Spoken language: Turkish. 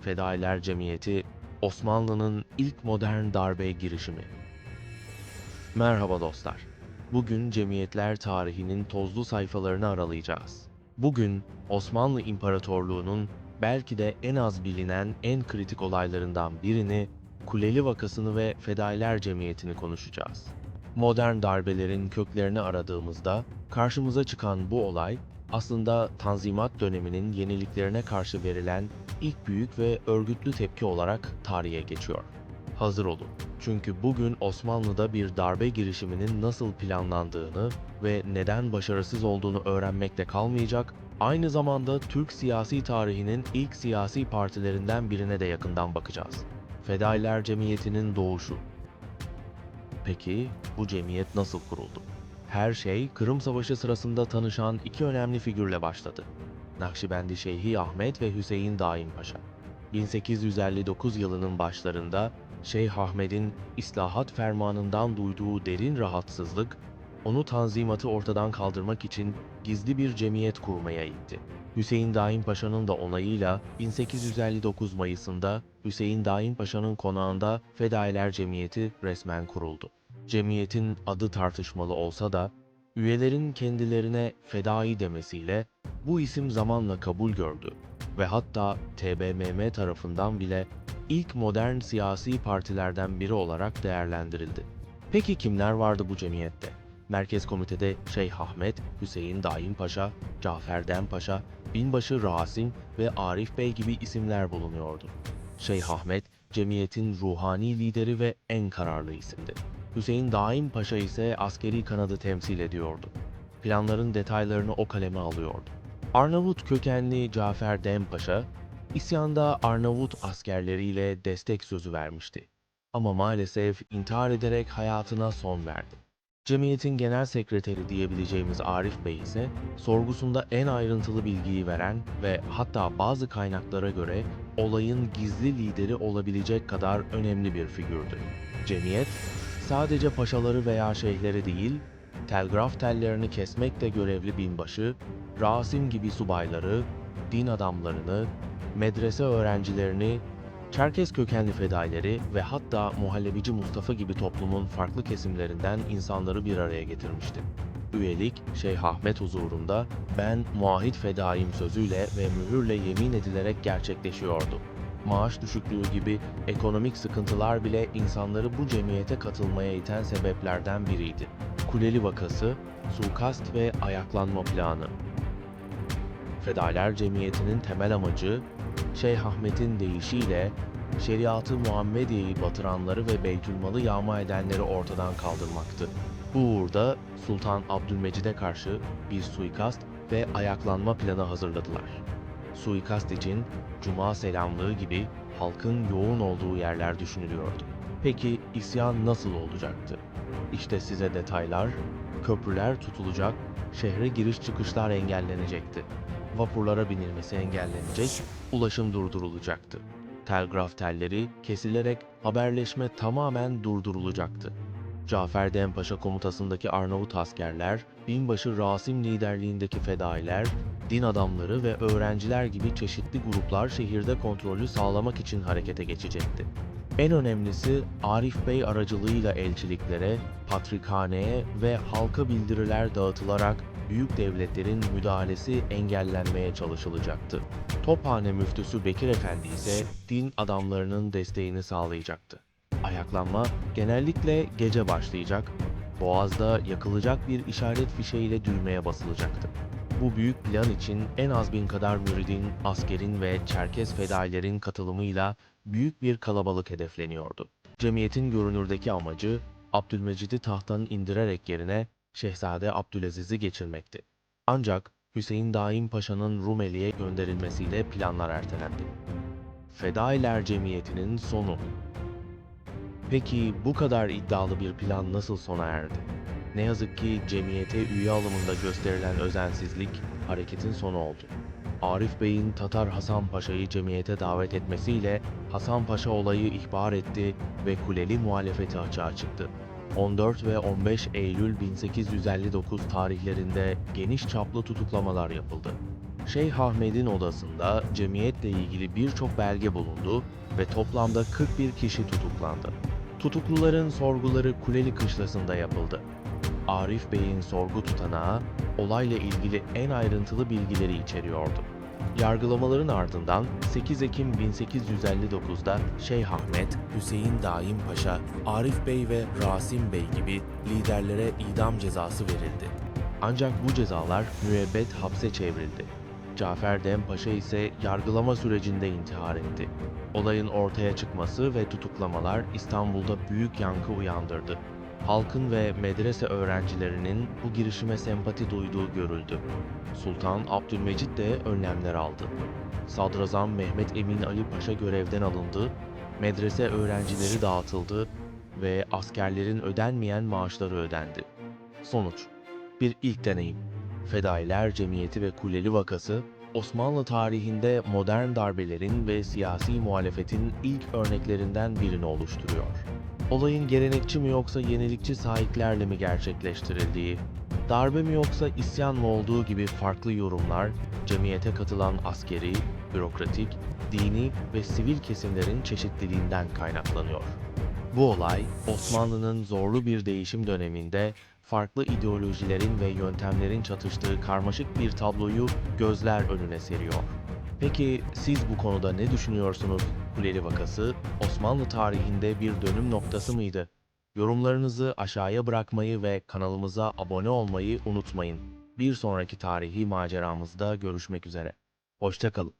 Fedailer Cemiyeti, Osmanlı'nın ilk modern darbe girişimi. Merhaba dostlar. Bugün cemiyetler tarihinin tozlu sayfalarını aralayacağız. Bugün Osmanlı İmparatorluğu'nun belki de en az bilinen en kritik olaylarından birini, Kuleli vakasını ve Fedailer Cemiyeti'ni konuşacağız. Modern darbelerin köklerini aradığımızda karşımıza çıkan bu olay aslında Tanzimat döneminin yeniliklerine karşı verilen ilk büyük ve örgütlü tepki olarak tarihe geçiyor. Hazır olun. Çünkü bugün Osmanlı'da bir darbe girişiminin nasıl planlandığını ve neden başarısız olduğunu öğrenmekte kalmayacak, aynı zamanda Türk siyasi tarihinin ilk siyasi partilerinden birine de yakından bakacağız. Fedailer Cemiyeti'nin doğuşu. Peki bu cemiyet nasıl kuruldu? Her şey Kırım Savaşı sırasında tanışan iki önemli figürle başladı. Nakşibendi Şeyhi Ahmet ve Hüseyin Daim Paşa. 1859 yılının başlarında Şeyh Ahmet'in islahat fermanından duyduğu derin rahatsızlık, onu tanzimatı ortadan kaldırmak için gizli bir cemiyet kurmaya itti. Hüseyin Daim Paşa'nın da onayıyla 1859 Mayıs'ında Hüseyin Daim Paşa'nın konağında Fedailer Cemiyeti resmen kuruldu. Cemiyetin adı tartışmalı olsa da üyelerin kendilerine fedai demesiyle bu isim zamanla kabul gördü ve hatta TBMM tarafından bile ilk modern siyasi partilerden biri olarak değerlendirildi. Peki kimler vardı bu cemiyette? Merkez Komite'de Şeyh Ahmet, Hüseyin Daim Paşa, Cafer Dem Paşa, Binbaşı Rasim ve Arif Bey gibi isimler bulunuyordu. Şeyh Ahmet, cemiyetin ruhani lideri ve en kararlı isimdi. Hüseyin Daim Paşa ise askeri kanadı temsil ediyordu. Planların detaylarını o kaleme alıyordu. Arnavut kökenli Cafer Dem Paşa, isyanda Arnavut askerleriyle destek sözü vermişti. Ama maalesef intihar ederek hayatına son verdi. Cemiyetin genel sekreteri diyebileceğimiz Arif Bey ise sorgusunda en ayrıntılı bilgiyi veren ve hatta bazı kaynaklara göre olayın gizli lideri olabilecek kadar önemli bir figürdü. Cemiyet sadece paşaları veya şeyhleri değil, telgraf tellerini kesmekle görevli binbaşı, Rasim gibi subayları, din adamlarını, medrese öğrencilerini, Çerkez kökenli fedaileri ve hatta muhallebici Mustafa gibi toplumun farklı kesimlerinden insanları bir araya getirmişti. Üyelik Şeyh Ahmet huzurunda ben muahit fedaim sözüyle ve mühürle yemin edilerek gerçekleşiyordu. Maaş düşüklüğü gibi ekonomik sıkıntılar bile insanları bu cemiyete katılmaya iten sebeplerden biriydi. Kuleli vakası, suikast ve ayaklanma planı. Fedailer Cemiyeti'nin temel amacı, Şeyh Ahmet'in deyişiyle şeriatı Muhammediye'yi batıranları ve Beytülmal'ı yağma edenleri ortadan kaldırmaktı. Bu uğurda Sultan Abdülmecid'e karşı bir suikast ve ayaklanma planı hazırladılar. Suikast için Cuma selamlığı gibi halkın yoğun olduğu yerler düşünülüyordu. Peki isyan nasıl olacaktı? İşte size detaylar, köprüler tutulacak, şehre giriş çıkışlar engellenecekti. Vapurlara binilmesi engellenecek, ulaşım durdurulacaktı. Telgraf telleri kesilerek haberleşme tamamen durdurulacaktı. Cafer Dempaşa komutasındaki Arnavut askerler, binbaşı Rasim liderliğindeki fedailer, din adamları ve öğrenciler gibi çeşitli gruplar şehirde kontrolü sağlamak için harekete geçecekti. En önemlisi Arif Bey aracılığıyla elçiliklere, patrikhaneye ve halka bildiriler dağıtılarak büyük devletlerin müdahalesi engellenmeye çalışılacaktı. Tophane müftüsü Bekir Efendi ise din adamlarının desteğini sağlayacaktı. Ayaklanma genellikle gece başlayacak, boğazda yakılacak bir işaret fişeğiyle düğmeye basılacaktı. Bu büyük plan için en az bin kadar müridin, askerin ve Çerkez fedailerin katılımıyla büyük bir kalabalık hedefleniyordu. Cemiyetin görünürdeki amacı Abdülmecid'i tahttan indirerek yerine Şehzade Abdülaziz'i geçirmekti. Ancak Hüseyin Daim Paşa'nın Rumeli'ye gönderilmesiyle planlar ertelendi. Fedailer Cemiyeti'nin sonu Peki bu kadar iddialı bir plan nasıl sona erdi? Ne yazık ki cemiyete üye alımında gösterilen özensizlik hareketin sonu oldu. Arif Bey'in Tatar Hasan Paşa'yı cemiyete davet etmesiyle Hasan Paşa olayı ihbar etti ve Kuleli muhalefeti açığa çıktı. 14 ve 15 Eylül 1859 tarihlerinde geniş çaplı tutuklamalar yapıldı. Şeyh Ahmet'in odasında cemiyetle ilgili birçok belge bulundu ve toplamda 41 kişi tutuklandı. Tutukluların sorguları Kuleli Kışlası'nda yapıldı. Arif Bey'in sorgu tutanağı olayla ilgili en ayrıntılı bilgileri içeriyordu. Yargılamaların ardından 8 Ekim 1859'da Şeyh Ahmet, Hüseyin Daim Paşa, Arif Bey ve Rasim Bey gibi liderlere idam cezası verildi. Ancak bu cezalar müebbet hapse çevrildi. Cafer Dem Paşa ise yargılama sürecinde intihar etti. Olayın ortaya çıkması ve tutuklamalar İstanbul'da büyük yankı uyandırdı. Halkın ve medrese öğrencilerinin bu girişime sempati duyduğu görüldü. Sultan Abdülmecit de önlemler aldı. Sadrazam Mehmet Emin Ali Paşa görevden alındı, medrese öğrencileri dağıtıldı ve askerlerin ödenmeyen maaşları ödendi. Sonuç Bir ilk deneyim. Fedailer Cemiyeti ve Kuleli vakası, Osmanlı tarihinde modern darbelerin ve siyasi muhalefetin ilk örneklerinden birini oluşturuyor. Olayın gelenekçi mi yoksa yenilikçi sahiplerle mi gerçekleştirildiği, darbe mi yoksa isyan mı olduğu gibi farklı yorumlar, cemiyete katılan askeri, bürokratik, dini ve sivil kesimlerin çeşitliliğinden kaynaklanıyor. Bu olay, Osmanlı'nın zorlu bir değişim döneminde farklı ideolojilerin ve yöntemlerin çatıştığı karmaşık bir tabloyu gözler önüne seriyor. Peki siz bu konuda ne düşünüyorsunuz? Kuleli vakası Osmanlı tarihinde bir dönüm noktası mıydı? Yorumlarınızı aşağıya bırakmayı ve kanalımıza abone olmayı unutmayın. Bir sonraki tarihi maceramızda görüşmek üzere. Hoşçakalın.